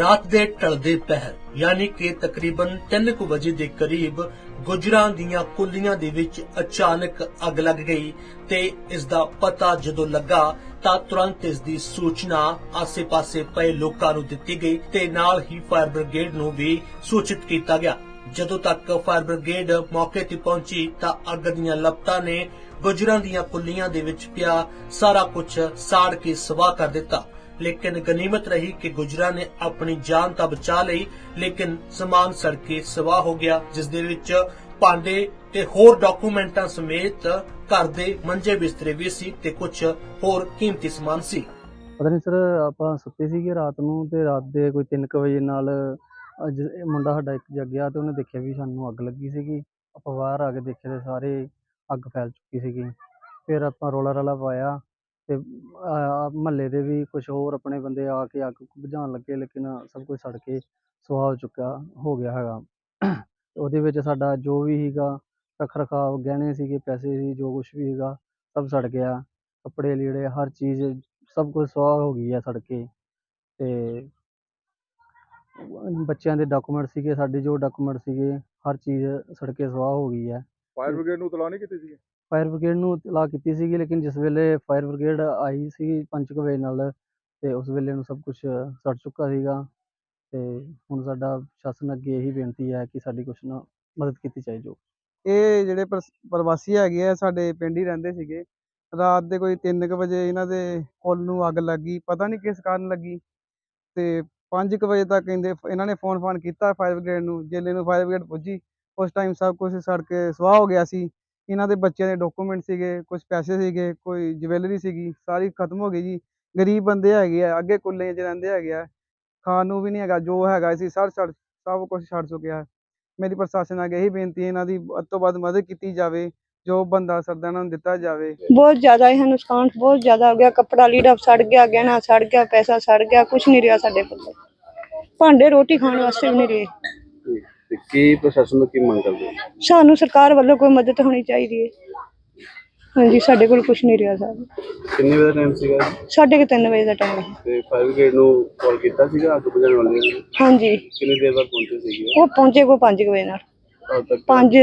ਰਾਤ ਦੇ ਢਲਦੇ ਪਹਿਰ, ਯਾਨੀ ਕਿ ਤਕਰੀਬਨ 3:00 ਵਜੇ ਦੇ ਕਰੀਬ ਗੁਜਰਾਂ ਦੀਆਂ ਕੁੱਲੀਆਂ ਦੇ ਵਿੱਚ ਅਚਾਨਕ ਅੱਗ ਲੱਗ ਗਈ ਤੇ ਇਸ ਦਾ ਪਤਾ ਜਦੋਂ ਲੱਗਾ ਤਾਂ ਤੁਰੰਤ ਇਸ ਦੀ ਸੂਚਨਾ ਆਸ-ਪਾਸੇ ਪਏ ਲੋਕਾਂ ਨੂੰ ਦਿੱਤੀ ਗਈ ਤੇ ਨਾਲ ਹੀ ਫਾਇਰ ਬ੍ਰਿਗੇਡ ਨੂੰ ਵੀ ਸੂਚਿਤ ਕੀਤਾ ਗਿਆ। ਜਦੋਂ ਤੱਕ ਫਾਇਰ ਬ੍ਰਿਗੇਡ ਮੌਕੇ ਤੇ ਪਹੁੰਚੀ ਤਾਂ ਅੱਗ ਦੀਆਂ ਲਪਟਾਂ ਨੇ ਗੁਜਰਾਂ ਦੀਆਂ ਕੁੱਲੀਆਂ ਦੇ ਵਿੱਚ ਪਿਆ ਸਾਰਾ ਕੁਝ ਸਾੜ ਕੇ ਸਵਾਹ ਕਰ ਦਿੱਤਾ। ਲੇਕਿਨ ਗਨੀਮਤ ਰਹੀ ਕਿ ਗੁਜਰਾਂ ਨੇ ਆਪਣੀ ਜਾਨ ਤਾਂ ਬਚਾ ਲਈ, ਲੇਕਿਨ ਸਮਾਨ ਸੜ ਕੇ ਸਵਾਹ ਹੋ ਗਿਆ, ਜਿਸ ਦੇ ਵਿੱਚ ਭਾਂਡੇ ਤੇ ਹੋਰ ਡਾਕੂਮੈਂਟਾਂ ਸਮੇਤ ਘਰ ਦੇ ਮੰਜੇ ਬਿਸਤਰੇ ਵੀ ਸੀ ਤੇ ਕੁਝ ਹੋਰ ਕੀਮਤੀ ਸਮਾਨ ਸੀ। ਪਤਾ ਨਹੀਂ ਸਰ ਆਪਾਂ ਸੁੱਤੇ ਸੀਗੇ ਰਾਤ ਨੂੰ ਤੇ ਰਾਤ ਦੇ ਕੋਈ 3 ਵਜੇ ਨਾਲ, ਅੱਜ ਇਹ ਮੁੰਡਾ ਸਾਡਾ ਇੱਕ ਜਗਿਆ ਤੇ ਉਹਨੇ ਦੇਖਿਆ ਵੀ ਸਾਨੂੰ ਅੱਗ ਲੱਗੀ ਸੀਗੀ। ਆਪਾਂ ਬਾਹਰ ਆ ਕੇ ਦੇਖਿਆ ਤੇ ਸਾਰੇ ਅੱਗ ਫੈਲ ਚੁੱਕੀ ਸੀਗੀ। ਫਿਰ ਆਪਾਂ ਰੋਲਾ ਰਾਲਾ ਪਾਇਆ। ਤੇ ਮਹੱਲੇ ਦੇ ਵੀ ਕੁਛ ਹੋਰ ਆਪਣੇ ਬੰਦੇ ਆ ਕੇ ਅੱਗ ਬੁਝਾਉਣ ਲੱਗੇ, ਲੇਕਿਨ ਸਭ ਕੁਝ ਸੜ ਕੇ ਸੁਆਹ ਹੋ ਚੁੱਕਾ ਹੋ ਗਿਆ ਹੈਗਾ। ਉਹਦੇ ਵਿੱਚ ਸਾਡਾ ਜੋ ਵੀ ਸੀਗਾ ਰੱਖ ਰਖਾਵ ਗਹਿਣੇ ਸੀਗੇ, ਪੈਸੇ ਸੀ, ਜੋ ਕੁਛ ਵੀ ਸੀਗਾ, ਸਭ ਸੜ ਗਿਆ। ਕੱਪੜੇ ਲੀੜੇ, ਹਰ ਚੀਜ਼, ਸਭ ਕੁਝ ਸੁਆਹ ਹੋ ਗਈ ਹੈ ਸੜ ਕੇ। ਤੇ ਬੱਚਿਆਂ ਦੇ ਡਾਕੂਮੈਂਟ ਸੀਗੇ, ਸਾਡੇ ਜੋ ਡਾਕੂਮੈਂਟ ਸੀਗੇ, ਹਰ ਚੀਜ਼ ਸੜ ਕੇ ਸਵਾਹ ਹੋ ਗਈ ਹੈ ਫਾਇਰ ਬ੍ਰਿਗੇਡ ਨੂੰ ਤਲਾ ਨਹੀਂ ਕੀਤੀ ਸੀ ਫਾਇਰ ਬ੍ਰਿਗੇਡ ਨੂੰ ਇਤਲਾਹ ਕੀਤੀ ਸੀਗੀ, ਲੇਕਿਨ ਜਿਸ ਵੇਲੇ ਫਾਇਰ ਬ੍ਰਿਗੇਡ ਆਈ ਸੀ ਪੰਜ ਕੁ ਵਜੇ ਨਾਲ, ਤੇ ਉਸ ਵੇਲੇ ਨੂੰ ਸਭ ਕੁਝ ਸੜ ਚੁੱਕਾ ਸੀਗਾ, ਤੇ ਹੁਣ ਸਾਡਾ ਪ੍ਰਸ਼ਾਸਨ ਅੱਗੇ ਇਹੀ ਬੇਨਤੀ ਹੈ ਕਿ ਸਾਡੀ ਕੁਛ ਨਾ ਮਦਦ ਕੀਤੀ ਜਾਏ ਜੋ। ਇਹ ਜਿਹੜੇ ਪ੍ਰਸ- ਪ੍ਰਵਾਸੀ ਹੈਗੇ ਆ, ਸਾਡੇ ਪਿੰਡ ਹੀ ਰਹਿੰਦੇ ਸੀਗੇ। ਰਾਤ ਦੇ ਕੋਈ 3:00 ਵਜੇ ਇਹਨਾਂ ਦੇ ਫੁੱਲ ਨੂੰ ਅੱਗ ਲੱਗੀ, ਪਤਾ ਨਹੀਂ ਕਿਸ ਕਾਰਨ ਲੱਗੀ, ਤੇ 5:00 ਵਜੇ ਤੱਕ ਕਹਿੰਦੇ ਇਹਨਾਂ ਨੇ ਫੋਨ ਫਾਨ ਕੀਤਾ ਫਾਇਰ ਬ੍ਰਿਗੇਡ ਨੂੰ ਜੇਲੇ ਨੂੰ ਫਾਇਰ ਬ੍ਰਿਗੇਡ ਪੁੱਜੀ। ਉਸ ਟਾਈਮ ਸਭ ਕੁਝ ਸੜ ਕੇ ਸਵਾਹ ਹੋ ਗਿਆ ਸੀ। ਇਹਨਾਂ ਦੇ ਬੱਚਿਆਂ ਦੇ ਡਾਕੂਮੈਂਟ ਸੀਗੇ ਕੁਝ ਪੈਸੇ ਸੀਗੇ, ਕੋਈ ਜਵੈਲਰੀ ਸੀਗੀ, ਸਾਰੀ ਖਤਮ ਹੋ ਗਈ ਜੀ। ਗਰੀਬ ਬੰਦੇ ਹੈਗੇ ਆ, ਅੱਗੇ ਕੁੱਲੇ 'ਚ ਰਹਿੰਦੇ ਹੈਗੇ ਆ। ਖਾਣ ਨੂੰ ਵੀ ਨਹੀਂ ਹੈਗਾ, ਜੋ ਹੈਗਾ ਸੀ, ਸੜ ਸੜ, ਸਭ ਕੁਝ ਛੱਡ ਚੁੱਕਿਆ। ਮੇਰੀ ਪ੍ਰਸ਼ਾਸਨ ਅੱਗੇ ਇਹੀ ਬੇਨਤੀ ਹੈ, ਇਹਨਾਂ ਦੀ ਵੱਧ ਤੋਂ ਵੱਧ ਮਦਦ ਕੀਤੀ ਜਾਵੇ, ਜੋ ਬੰਦਾ ਸਰਦਾ ਇਹਨਾਂ ਨੂੰ ਦਿੱਤਾ ਜਾਵੇ। ਬਹੁਤ ਜ਼ਿਆਦਾ ਇਹ ਨੁਕਸਾਨ, ਬਹੁਤ ਜ਼ਿਆਦਾ ਹੋ ਗਿਆ, ਕੱਪੜਾ ਲੀੜਾ ਸੜ ਗਿਆ, ਗਹਿਣਾ ਸੜ ਗਿਆ, ਪੈਸਾ ਸੜ ਗਿਆ ਕੁਝ ਨਹੀਂ ਰਿਹਾ ਸਾਡੇ ਕੋਲ। ਭਾਂਡੇ ਰੋਟੀ ਖਾਣ ਵਾਸਤੇ ਵੀ ਨਹੀਂ ਰਹੇ। ਕੀ ਪ੍ਰਸ਼ਾਸਨ ਨੂੰ ਕੀ ਮੰਗ ਕਰਦੇ ਹੋ? ਸਾਨੂੰ ਸਰਕਾਰ ਵੱਲੋਂ ਕੋਈ ਮਦਦ ਹੋਣੀ ਚਾਹੀਦੀ ਹੈ। ਹਾਂਜੀ ਸਾਡੇ ਕੋਲ ਕੁਝ ਨਹੀਂ ਰਿਹਾ ਸਾਹਿਬ ਕਿੰਨੇ ਵਜੇ ਟਾਈਮ ਸੀਗਾ ਸਾਢੇ ਕੁ ਤਿੰਨ ਵਜੇ ਦਾ ਟਾਈਮ ਹੈ। ਤੇ ਫਾਇਰ ਬ੍ਰਿਗੇਡ ਨੂੰ ਕਾਲ ਕੀਤਾ ਸੀਗਾ ਅੱਗ ਬੁਝਾਉਣ ਵਾਲੇ ਨੇ? ਹਾਂਜੀ। ਕਿੰਨੀ ਦੇਰ ਬਾਅਦ ਪਹੁੰਚੇ ਸੀਗੇ? ਉਹ ਪਹੁੰਚੇ ਕੋ 5 ਵਜੇ ਨਾਲ। ਉਦੋਂ ਤੱਕ 5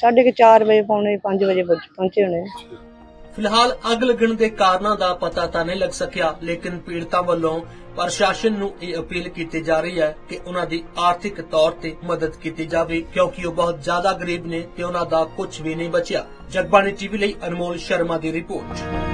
ਸਾਢੇ ਕੁ ਚਾਰ ਵਜੇ ਪੌਣੇ 5 ਵਜੇ ਪਹੁੰਚ- ਪਹੁੰਚੇ ਹੋਣੇ। ਆ। ਫਿਲਹਾਲ ਅੱਗ ਲੱਗਣ ਦੇ ਕਾਰਨਾਂ ਦਾ ਪਤਾ ਤਾਂ ਨਹੀਂ ਲੱਗ ਸਕਿਆ, ਲੇਕਿਨ ਪੀੜਤਾਂ ਵੱਲੋਂ ਪ੍ਰਸ਼ਾਸਨ ਨੂੰ ਇਹ ਅਪੀਲ ਕੀਤੀ ਜਾ ਰਹੀ ਹੈ ਕਿ ਉਹਨਾਂ ਦੀ ਆਰਥਿਕ ਤੌਰ ਤੇ ਮਦਦ ਕੀਤੀ ਜਾਵੇ, ਕਿਉਂਕਿ ਉਹ ਬਹੁਤ ਜ਼ਿਆਦਾ ਗਰੀਬ ਨੇ ਤੇ ਉਹਨਾਂ ਦਾ ਕੁਝ ਵੀ ਨਹੀਂ ਬਚਿਆ। ਜਗਬਾਣੀ ਟੀਵੀ ਲਈ ਅਨਮੋਲ ਸ਼ਰਮਾ ਦੀ ਰਿਪੋਰਟ।